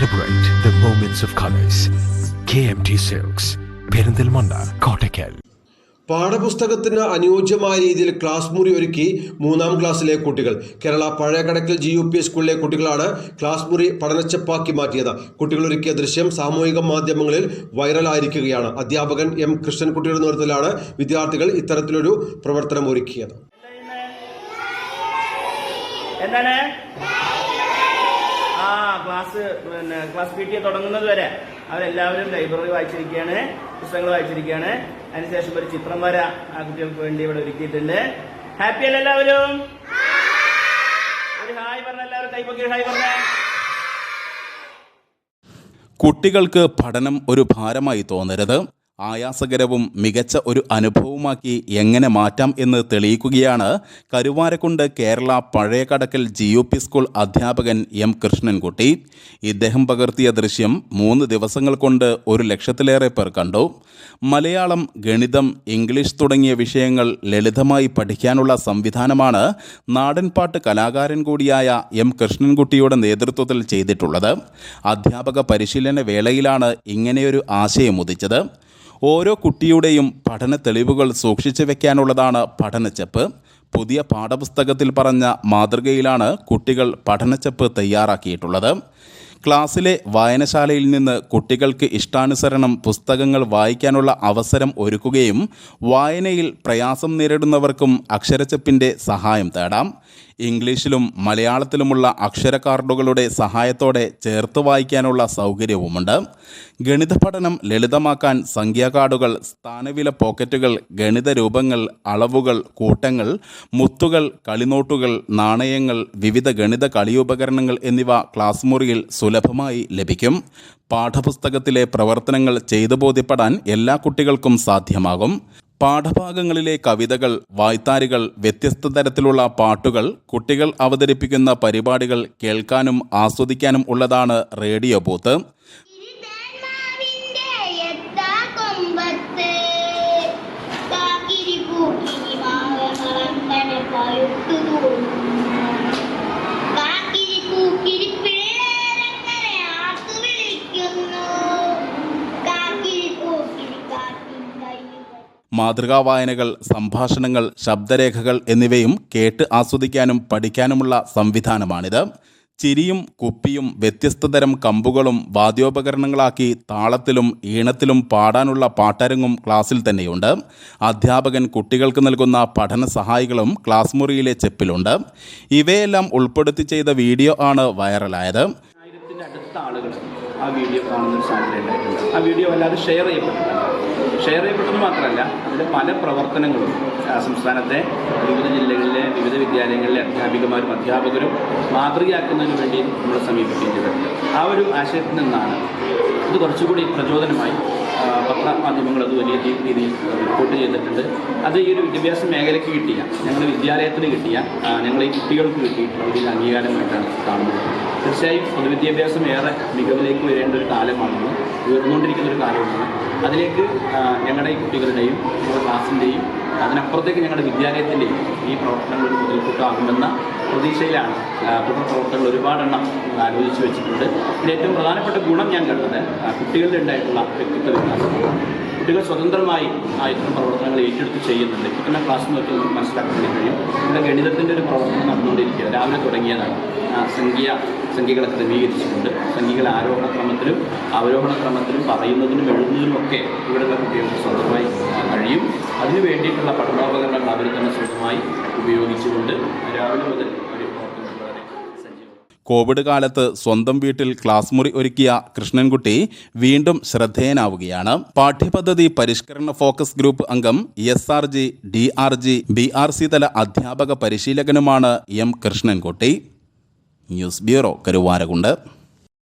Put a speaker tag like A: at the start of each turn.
A: Celebrate the moments of colors. KMT Silks, Perinthalmanna Kottakkal
B: പാഠപുസ്തകത്തിന് അനുയോജ്യമായ രീതിയിൽ class മുറി ഒരുക്കി മൂന്നാം ക്ലാസ്സിലെ കുട്ടികൾ. Kerala Pazhayakadakkal G U P സ്കൂളിലെ കുട്ടികളാണ് ക്ലാസ് മുറി പഠനച്ചപ്പാക്കി മാറ്റിയത്. കുട്ടികൾ ഒരുക്കിയ ദൃശ്യം സാമൂഹിക മാധ്യമങ്ങളിൽ വൈറലായിരിക്കുകയാണ് അധ്യാപകൻ എം കൃഷ്ണൻകുട്ടിയുടെ നേതൃത്വത്തിലാണ് വിദ്യാർത്ഥികൾ ഇത്തരത്തിലൊരു പ്രവർത്തനം ഒരുക്കിയത്.
C: എന്താണ്? ആ ക്ലാസ് പിന്നെ ക്ലാസ് പി ടി തുടങ്ങുന്നത് വരെ അവരെല്ലാവരും ലൈബ്രറി വായിച്ചിരിക്കുകയാണ് പുസ്തകങ്ങൾ വായിച്ചിരിക്കുകയാണ്. അതിനുശേഷം ഒരു ചിത്രം വര ആ കുട്ടികൾക്ക് വേണ്ടി ഇവിടെ ഒരുക്കിയിട്ടുണ്ട്. ഹാപ്പി അല്ല എല്ലാവരും? ഒരു ഹായ് പറഞ്ഞ എല്ലാവരും കൈപ്പൊക്കി ഹായ് പറഞ്ഞേ.
D: കുട്ടികൾക്ക് പഠനം ഒരു ഭാരമായി തോന്നരുത്. ആയാസകരവും മികച്ച ഒരു അനുഭവമാക്കി എങ്ങനെ മാറ്റാം എന്ന് തെളിയിക്കുകയാണ് Karuvarakundu Kerala Pazhayakadakkal G U P school അധ്യാപകൻ എം കൃഷ്ണൻകുട്ടി. ഇദ്ദേഹം പകർത്തിയ ദൃശ്യം മൂന്ന് ദിവസങ്ങൾ കൊണ്ട് ഒരു ലക്ഷത്തിലേറെ പേർ കണ്ടു. മലയാളം ഗണിതം ഇംഗ്ലീഷ് തുടങ്ങിയ വിഷയങ്ങൾ ലളിതമായി പഠിക്കാനുള്ള സംവിധാനമാണ് നാടൻപാട്ട് കലാകാരൻ കൂടിയായ എം കൃഷ്ണൻകുട്ടിയുടെ നേതൃത്വത്തിൽ ചെയ്തിട്ടുള്ളത്. അധ്യാപക പരിശീലന വേളയിലാണ് ഇങ്ങനെയൊരു ആശയം ഉദിച്ചത്. ഓരോ കുട്ടിയുടെയും പഠന തെളിവുകൾ സൂക്ഷിച്ചു വയ്ക്കാനുള്ളതാണ് പഠനച്ചെപ്പ്. പുതിയ പാഠപുസ്തകത്തിൽ പറഞ്ഞ മാതൃകയിലാണ് കുട്ടികൾ പഠനച്ചെപ്പ് തയ്യാറാക്കിയിട്ടുള്ളത്. ക്ലാസ്സിലെ വായനശാലയിൽ നിന്ന് കുട്ടികൾക്ക് ഇഷ്ടാനുസരണം പുസ്തകങ്ങൾ വായിക്കാനുള്ള അവസരം ഒരുക്കുകയും വായനയിൽ പ്രയാസം നേരിടുന്നവർക്കും അക്ഷരച്ചെപ്പിന്റെ സഹായം തേടാം. ഇംഗ്ലീഷിലും മലയാളത്തിലുമുള്ള അക്ഷര കാർഡുകളുടെ സഹായത്തോടെ ചേർത്ത് വായിക്കാനുള്ള സൗകര്യവുമുണ്ട്. ഗണിത പഠനം ലളിതമാക്കാൻ സംഖ്യാ കാർഡുകൾ സ്ഥാനവില പോക്കറ്റുകൾ ഗണിത രൂപങ്ങൾ അളവുകൾ കൂട്ടങ്ങൾ മുത്തുകൾ കളിനോട്ടുകൾ നാണയങ്ങൾ വിവിധ ഗണിത കളിയുപകരണങ്ങൾ എന്നിവ ക്ലാസ് മുറിയിൽ സുലഭമായി ലഭിക്കും. പാഠപുസ്തകത്തിലെ പ്രവർത്തനങ്ങൾ ചെയ്തു ബോധ്യപ്പെടാൻ എല്ലാ കുട്ടികൾക്കും സാധ്യമാകും. പാഠഭാഗങ്ങളിലെ കവിതകൾ വായ്ത്താരികൾ വ്യത്യസ്ത തരത്തിലുള്ള പാട്ടുകൾ കുട്ടികൾ അവതരിപ്പിക്കുന്ന പരിപാടികൾ കേൾക്കാനും ആസ്വദിക്കാനും ഉള്ളതാണ് റേഡിയോ ബൂത്ത്. മാതൃകാ വായനകൾ സംഭാഷണങ്ങൾ ശബ്ദരേഖകൾ എന്നിവയും കേട്ട് ആസ്വദിക്കാനും പഠിക്കാനുമുള്ള സംവിധാനമാണിത്. ചിരിയും കുപ്പിയും വ്യത്യസ്ത തരം കമ്പുകളും വാദ്യോപകരണങ്ങളാക്കി താളത്തിലും ഈണത്തിലും പാടാനുള്ള പാട്ടരങ്ങും ക്ലാസ്സിൽ തന്നെയുണ്ട്. അധ്യാപകൻ കുട്ടികൾക്ക് നൽകുന്ന പഠന സഹായികളും ക്ലാസ് മുറിയിലെ ചെപ്പിലുണ്ട്. ഇവയെല്ലാം ഉൾപ്പെടുത്തി ചെയ്ത വീഡിയോ ആണ് വൈറലായത്.
C: അടുത്ത ആളുകൾ ആ വീഡിയോ കാണുന്ന ഒരു ആ വീഡിയോ അല്ലാതെ ഷെയർ ചെയ്യപ്പെട്ടിട്ടുണ്ട് ഷെയർ ചെയ്യപ്പെട്ടത് മാത്രമല്ല അതിന്റെ പല പ്രവർത്തനങ്ങളും സംസ്ഥാനത്തെ വിവിധ ജില്ലകളിലെ വിവിധ വിദ്യാലയങ്ങളിലെ അധ്യാപികമാരും അധ്യാപകരും മാതൃകയാക്കുന്നതിന് വേണ്ടി നമ്മൾ ചെയ്തിട്ടുണ്ട് ആ ഒരു ആശയത്തിൽ നിന്നാണ് ഇത് കുറച്ചുകൂടി പ്രചോദനമായി പത്രമാധ്യമങ്ങൾ അത് വലിയ രീതിയിൽ റിപ്പോർട്ട് ചെയ്തിട്ടുണ്ട്. അത് ഈ ഒരു വിദ്യാഭ്യാസ മേഖലയ്ക്ക് കിട്ടിയ ഞങ്ങളുടെ വിദ്യാലയത്തിന് കിട്ടിയ ഞങ്ങളെ ഈ കുട്ടികൾക്ക് കിട്ടിയിട്ടുള്ള ഒരു അംഗീകാരമായിട്ടാണ് കാണുന്നത്. തീർച്ചയായും പൊതുവിദ്യാഭ്യാസം ഏറെ മികവിലേക്ക് വരേണ്ട ഒരു കാലമാണെന്ന് ഉയർന്നുകൊണ്ടിരിക്കുന്ന ഒരു കാലമാണ്. അതിലേക്ക് ഞങ്ങളുടെ ഈ കുട്ടികളുടെയും ഞങ്ങളുടെ ക്ലാസ്സിന്റെയും അതിനപ്പുറത്തേക്ക് ഞങ്ങളുടെ വിദ്യാലയത്തിന്റെയും ഈ പ്രവർത്തനങ്ങൾ ഒരു മുതൽക്കൂട്ടാകുമെന്ന പ്രതീക്ഷയിലാണ് പ്രവർത്തനങ്ങൾ ഒരുപാടെണ്ണം ആലോചിച്ച് വെച്ചിട്ടുണ്ട്. ഇതിന്റെ ഏറ്റവും പ്രധാനപ്പെട്ട ഗുണം ഞാൻ കണ്ടത് കുട്ടികളുടെ ഉണ്ടായിട്ടുള്ള വ്യക്തിത്വ വികാസമാണ് കുട്ടികൾ സ്വതന്ത്രമായി ആ ഇത്തരം പ്രവർത്തനങ്ങൾ ഏറ്റെടുത്ത് ചെയ്യുന്നുണ്ട്. ഇപ്പോൾ തന്നെ ക്ലാസ് നോക്കി നമുക്ക് മനസ്സിലാക്കാൻ കഴിയും. ഇവിടെ ഗണിതത്തിന്റെ ഒരു പ്രവർത്തനം നടന്നുകൊണ്ടിരിക്കുക. രാവിലെ തുടങ്ങിയതാണ്. സംഖ്യ സംഖ്യകളെ ക്രമീകരിച്ചിട്ടുണ്ട്. സംഖ്യകൾ ആരോഹണ ക്രമത്തിലും അവരോഹണ ക്രമത്തിലും പറയുന്നതിനും എഴുതുന്നതിനും ഒക്കെ ഇവിടെയുള്ള കുട്ടികൾക്ക് കഴിയും അതിനു വേണ്ടിയിട്ടുള്ള പഠനോപകരണങ്ങൾ അവർ തന്നെ സ്വന്തമായി ഉപയോഗിച്ചുകൊണ്ട് രാവിലെ മുതൽ
D: കോവിഡ് കാലത്ത് സ്വന്തം വീട്ടിൽ ക്ലാസ് മുറി ഒരുക്കിയ കൃഷ്ണൻകുട്ടി വീണ്ടും ശ്രദ്ധേയനാവുകയാണ്. പാഠ്യപദ്ധതി പരിഷ്കരണ ഫോക്കസ് ഗ്രൂപ്പ് അംഗം S R G D R G B R C തല അധ്യാപക പരിശീലകനുമാണ് M Krishnankutty. News bureau Karuvarakundu.